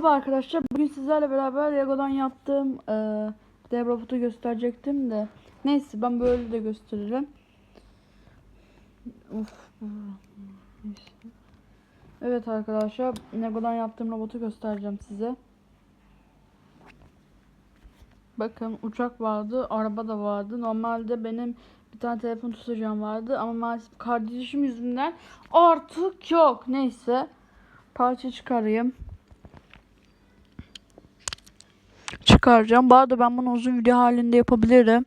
Merhaba arkadaşlar. Bugün sizlerle beraber Lego'dan yaptığım e, dev robotu gösterecektim de. Neyse ben böyle de gösteririm. Of. Evet arkadaşlar Lego'dan yaptığım robotu göstereceğim size. Bakın uçak vardı, araba da vardı. Normalde benim bir tane telefon tutacağım vardı ama maalesef kardeşim yüzünden artık yok. Neyse parça çıkarayım. Çıkaracağım. Bu arada ben bunu uzun video halinde yapabilirim.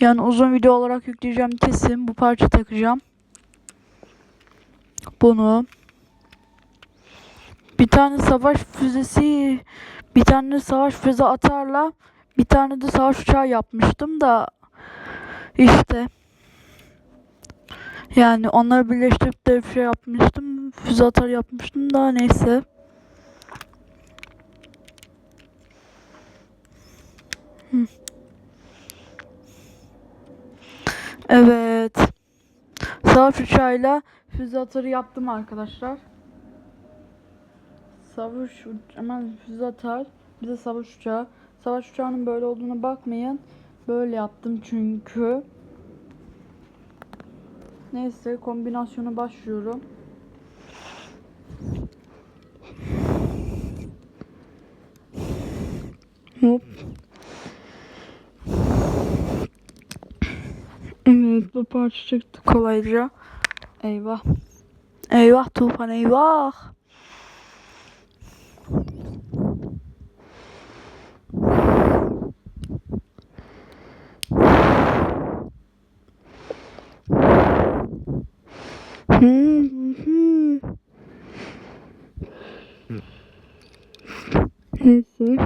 Yani uzun video olarak yükleyeceğim kesin. Bu parça takacağım. Bunu. Bir tane savaş füzesi, bir tane savaş füze atarla bir tane de savaş uçağı yapmıştım da işte yani onları birleştirip de bir şey yapmıştım. Füze atar yapmıştım da neyse. Evet. Savaş uçağıyla füze atarı yaptım arkadaşlar. Savaş hemen füze atar. Bir de savaş uçağı. Savaş uçağının böyle olduğuna bakmayın. Böyle yaptım çünkü. Neyse kombinasyona başlıyorum. Hop. Evet bu parça çıktı kolayca. Eyvah. Eyvah Tufan eyvah. Neyse.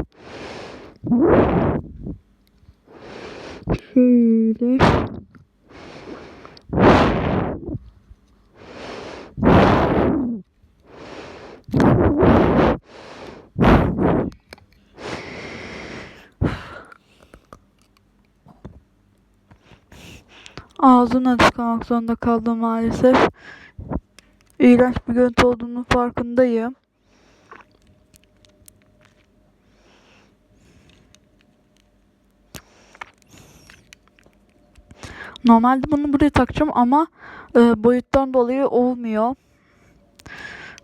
Şöyle. Ağzına tıkamak zorunda kaldım maalesef. İğrenç bir görüntü olduğunun farkındayım. Normalde bunu buraya takacağım ama e, boyuttan dolayı olmuyor.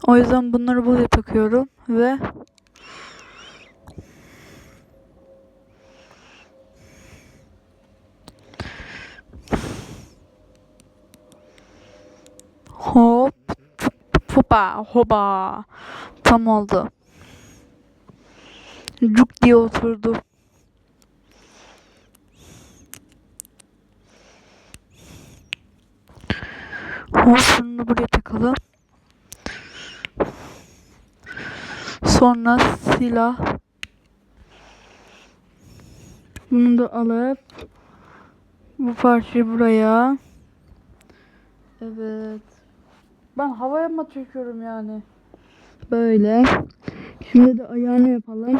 O yüzden bunları buraya takıyorum ve hop hopa hopa tam oldu. Cuk diye oturdu. Hop şunu buraya takalım. Sonra silah. Bunu da alıp bu parçayı buraya. Evet. Ben havaya mı çekiyorum yani? Böyle. Şimdi de ayağını yapalım.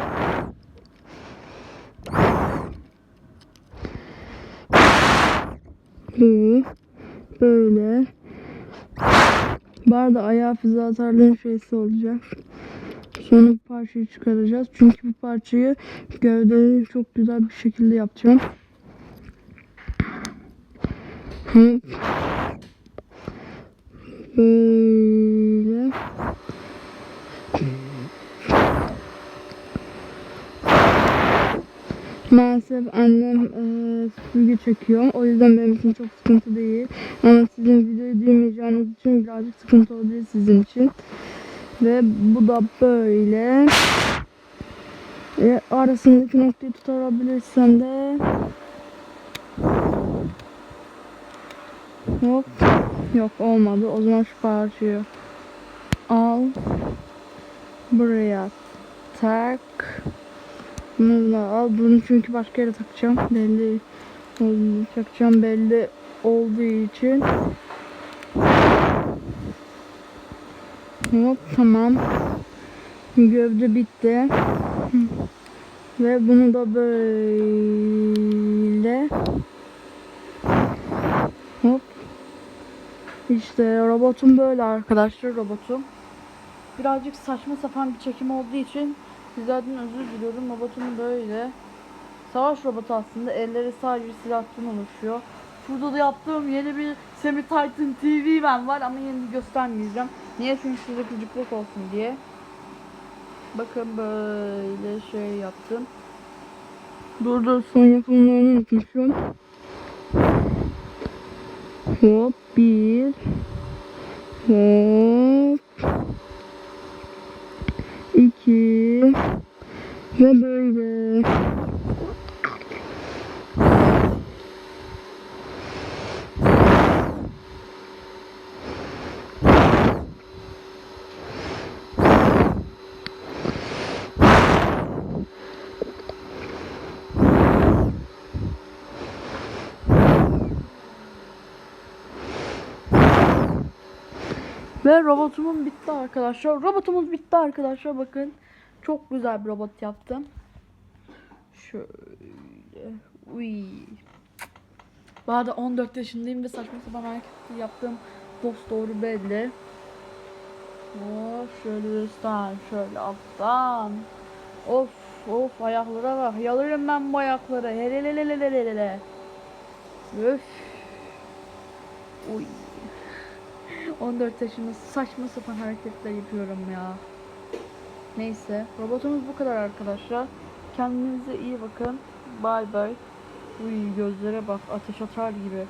Hı. Böyle. Bu arada ayağı füze atarlığın şeysi olacak. Sonra bu parçayı çıkaracağız. Çünkü bu parçayı gövdeyi çok güzel bir şekilde yapacağım. Hop. Böyle. Maalesef annem e, süpürge çekiyor. O yüzden benim için çok sıkıntı değil. Ama sizin videoyu duymayacağınız için birazcık sıkıntı olabilir sizin için. Ve bu da böyle. E, arasındaki noktayı tutabilirsem de Hop. Yok olmadı. O zaman şu parçayı al. Buraya tak. Bunu da al. Bunu çünkü başka yere takacağım. Belli takacağım belli olduğu için. Hop tamam. Gövde bitti. Ve bunu da böyle hop İşte robotum böyle arkadaşlar robotum. birazcık saçma sapan bir çekim olduğu için sizlerden özür diliyorum. Robotum böyle. Savaş robotu aslında. Elleri sadece silahtan oluşuyor. Burada da yaptığım yeni bir Semi Titan TV ben var ama yeni göstermeyeceğim. Niye? Çünkü size gıcıklık olsun diye. Bakın böyle şey yaptım. Dur son yapımlarını unutmuşum. Hop bir. Hop. iki Ve böyle. Ve robotumun bitti arkadaşlar. Robotumuz bitti arkadaşlar. Bakın. Çok güzel bir robot yaptım. Şöyle. Uy. Bu arada 14 yaşındayım ve saçma sapan hareketler yaptığım dost doğru belli. Of şöyle üstten şöyle alttan. Of of ayaklara bak. Yalarım ben bu ayaklara. Helelelelelelele. Öf. Uy. 14 yaşında saçma sapan hareketler yapıyorum ya. Neyse. Robotumuz bu kadar arkadaşlar. Kendinize iyi bakın. Bay bay. Uy gözlere bak. Ateş atar gibi.